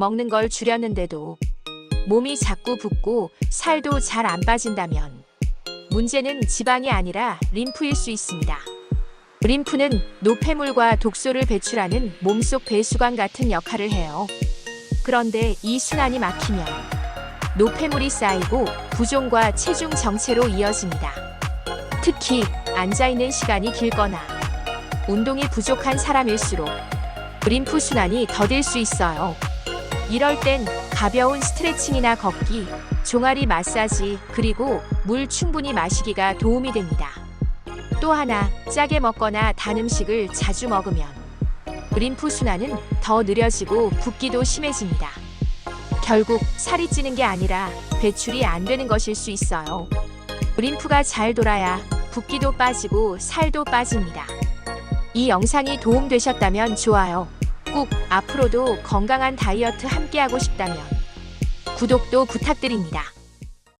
먹는 걸 줄였는데도 몸이 자꾸 붓고 살도 잘 안 빠진다면 문제는 지방이 아니라 림프일 수 있습니다. 림프는 노폐물과 독소를 배출하는 몸속 배수관 같은 역할을 해요. 그런데 이 순환이 막히면 노폐물이 쌓이고 부종과 체중 정체로 이어집니다. 특히 앉아 있는 시간이 길거나 운동이 부족한 사람일수록 림프 순환이 더딜 수 있어요. 이럴 땐 가벼운 스트레칭이나 걷기, 종아리 마사지, 그리고 물 충분히 마시기가 도움이 됩니다. 또 하나, 짜게 먹거나 단 음식을 자주 먹으면 림프 순환은 더 느려지고 붓기도 심해집니다. 결국 살이 찌는 게 아니라 배출이 안 되는 것일 수 있어요. 림프가 잘 돌아야 붓기도 빠지고 살도 빠집니다. 이 영상이 도움되셨다면 좋아요. 꼭 앞으로도 건강한 다이어트 함께하고 싶다면 구독도 부탁드립니다.